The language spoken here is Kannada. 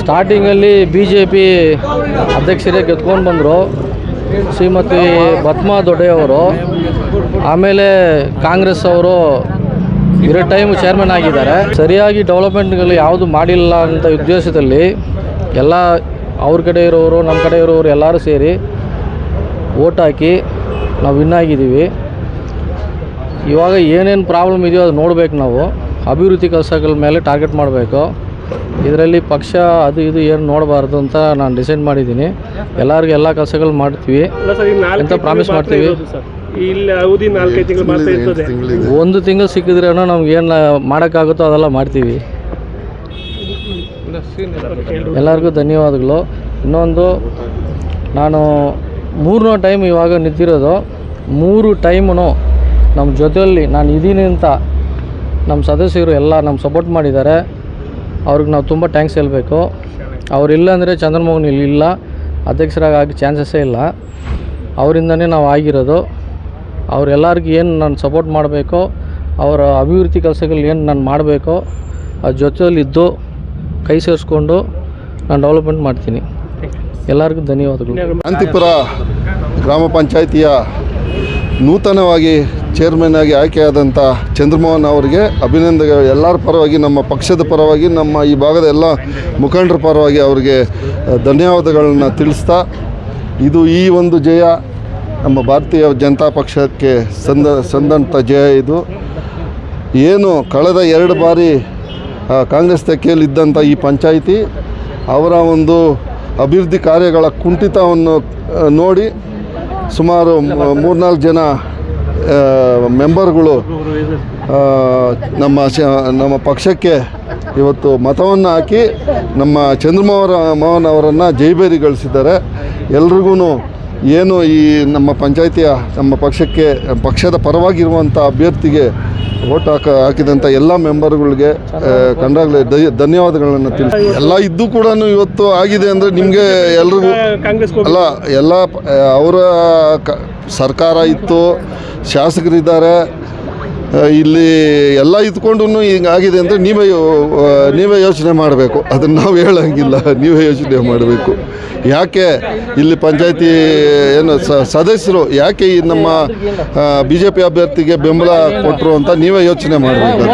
ಸ್ಟಾರ್ಟಿಂಗಲ್ಲಿ ಬಿ ಜೆ ಪಿ ಅಧ್ಯಕ್ಷರೇ ಗೆದ್ಕೊಂಡು ಬಂದರು. ಶ್ರೀಮತಿ ಪದ್ಮಾ ದೊಡ್ಡೆಯವರು ಆಮೇಲೆ ಕಾಂಗ್ರೆಸ್ ಅವರು ಎರಡು ಟೈಮ್ ಚೇರ್ಮನ್ ಆಗಿದ್ದಾರೆ. ಸರಿಯಾಗಿ ಡೆವಲಪ್ಮೆಂಟ್ಗಳು ಯಾವುದು ಮಾಡಿಲ್ಲ ಅಂತ ಉದ್ದೇಶದಲ್ಲಿ ಎಲ್ಲ ಅವ್ರ ಕಡೆ ಇರೋರು ನಮ್ಮ ಕಡೆ ಇರೋರು ಎಲ್ಲರೂ ಸೇರಿ ಓಟ್ ಹಾಕಿ ನಾವು ವಿನ್ ಆಗಿದ್ದೀವಿ. ಇವಾಗ ಏನೇನು ಪ್ರಾಬ್ಲಮ್ ಇದೆಯೋ ಅದು ನೋಡಬೇಕು ನಾವು. ಅಭಿವೃದ್ಧಿ ಕೆಲಸಗಳ ಮೇಲೆ ಟಾರ್ಗೆಟ್ ಮಾಡಬೇಕು. ಇದರಲ್ಲಿ ಪಕ್ಷ ಅದು ಇದು ಏನು ನೋಡಬಾರ್ದು ಅಂತ ನಾನು ಡಿಸೈಡ್ ಮಾಡಿದ್ದೀನಿ. ಎಲ್ಲರಿಗೂ ಎಲ್ಲ ಕೆಲಸಗಳು ಮಾಡ್ತೀವಿ. ಅಂತ ಪ್ರಾಮಿಸ್ ಮಾಡ್ತೀವಿ? ಒಂದು ತಿಂಗಳು ಸಿಕ್ಕಿದ್ರೆ ನಮ್ಗೆ ಏನು ಮಾಡೋಕ್ಕಾಗುತ್ತೋ ಅದೆಲ್ಲ ಮಾಡ್ತೀವಿ. ಎಲ್ಲರಿಗೂ ಧನ್ಯವಾದಗಳು. ಇನ್ನೊಂದು ನಾನು ಮೂರನೇ ಟೈಮ್ ಇವಾಗ ನಿಂತಿರೋದು. ಮೂರು ಟೈಮು ನಮ್ಮ ಜೊತೆಯಲ್ಲಿ ನಾನು ಇದ್ದೀನಿ ಅಂತ ನಮ್ಮ ಸದಸ್ಯರು ಎಲ್ಲ ನಮ್ಮ ಸಪೋರ್ಟ್ ಮಾಡಿದ್ದಾರೆ. ಅವ್ರಿಗೆ ನಾವು ತುಂಬ ಟ್ಯಾಂಕ್ಸ್ ಹೇಳಬೇಕು. ಅವರಿಲ್ಲ ಅಂದರೆ ಚಂದ್ರಮೋಹನ್ ಇಲ್ಲಿ ಇಲ್ಲ. ಅಧ್ಯಕ್ಷರಾಗಿ ಚಾನ್ಸಸ್ಸೇ ಇಲ್ಲ. ಅವರಿಂದನೇ ನಾವು ಆಗಿರೋದು. ಅವರೆಲ್ಲರಿಗೂ ಏನು ನಾನು ಸಪೋರ್ಟ್ ಮಾಡಬೇಕೋ, ಅವರ ಅಭಿವೃದ್ಧಿ ಕೆಲಸಗಳು ಏನು ನಾನು ಮಾಡಬೇಕೋ ಆ ಜೊತೆಯಲ್ಲಿದ್ದು ಕೈ ಸೇರಿಸ್ಕೊಂಡು ನಾನು ಡೆವಲಪ್ಮೆಂಟ್ ಮಾಡ್ತೀನಿ. ಎಲ್ಲರಿಗೂ ಧನ್ಯವಾದಗಳು. ಅಂತಿಪುರ ಗ್ರಾಮ ಪಂಚಾಯಿತಿಯ ನೂತನವಾಗಿ ಚೇರ್ಮನ್ ಆಗಿ ಆಯ್ಕೆಯಾದಂಥ ಚಂದ್ರಮೋಹನ್ ಅವರಿಗೆ ಅಭಿನಂದನೆ ಎಲ್ಲರ ಪರವಾಗಿ, ನಮ್ಮ ಪಕ್ಷದ ಪರವಾಗಿ, ನಮ್ಮ ಈ ಭಾಗದ ಎಲ್ಲ ಮುಖಂಡರ ಪರವಾಗಿ ಅವರಿಗೆ ಧನ್ಯವಾದಗಳನ್ನು ತಿಳಿಸ್ತಾ, ಇದು ಈ ಒಂದು ಜಯ ನಮ್ಮ ಭಾರತೀಯ ಜನತಾ ಪಕ್ಷಕ್ಕೆ ಸಂದ ಸಂದಂಥ ಜಯ ಇದು. ಏನು ಕಳೆದ ಎರಡು ಬಾರಿ ಕಾಂಗ್ರೆಸ್ ತೆಕ್ಕೆಯಲ್ಲಿದ್ದಂಥ ಈ ಪಂಚಾಯಿತಿ, ಅವರ ಒಂದು ಅಭಿವೃದ್ಧಿ ಕಾರ್ಯಗಳ ಕುಂಠಿತವನ್ನು ನೋಡಿ ಸುಮಾರು ಮೂರ್ನಾಲ್ಕು ಜನ ಮೆಂಬರ್ಗಳು ನಮ್ಮ ನಮ್ಮ ಪಕ್ಷಕ್ಕೆ ಇವತ್ತು ಮತವನ್ನು ಹಾಕಿ ನಮ್ಮ ಚಂದ್ರಮೋಹನ ಮೋಹನ್ ಅವರನ್ನು ಜೈಬೇರಿಗೊಳಿಸಿದ್ದಾರೆ ಎಲ್ರಿಗೂ ಏನು ಈ ನಮ್ಮ ಪಂಚಾಯಿತಿಯ ನಮ್ಮ ಪಕ್ಷಕ್ಕೆ ಪಕ್ಷದ ಪರವಾಗಿರುವಂಥ ಅಭ್ಯರ್ಥಿಗೆ ಓಟ್ ಹಾಕ ಹಾಕಿದಂಥ ಎಲ್ಲ ಮೆಂಬರ್ಗಳಿಗೆ ಕಂಡಾಗಲೇ ಧನ್ಯವಾದಗಳನ್ನು ತಿಳಿಸಿ ಎಲ್ಲ ಇದ್ದು ಕೂಡ ಇವತ್ತು ಆಗಿದೆ ಅಂದರೆ ನಿಮಗೆ ಎಲ್ರಿಗೂ ಅಲ್ಲ ಎಲ್ಲ ಅವರ ಸರ್ಕಾರ ಇತ್ತು ಶಾಸಕರಿದ್ದಾರೆ. ಇಲ್ಲಿ ಎಲ್ಲ ಇದ್ಕೊಂಡು ಹಿಂಗಾಗಿದೆ ಅಂದರೆ ನೀವೇ ನೀವೇ ಯೋಚನೆ ಮಾಡಬೇಕು. ಅದನ್ನು ನಾವು ಹೇಳೋಂಗಿಲ್ಲ. ನೀವೇ ಯೋಚನೆ ಮಾಡಬೇಕು. ಯಾಕೆ ಇಲ್ಲಿ ಪಂಚಾಯತಿ, ಏನು ಸದಸ್ಯರು ಯಾಕೆ ಈ ನಮ್ಮ ಬಿ ಅಭ್ಯರ್ಥಿಗೆ ಬೆಂಬಲ ಕೊಟ್ಟರು ಅಂತ ನೀವೇ ಯೋಚನೆ ಮಾಡಬೇಕು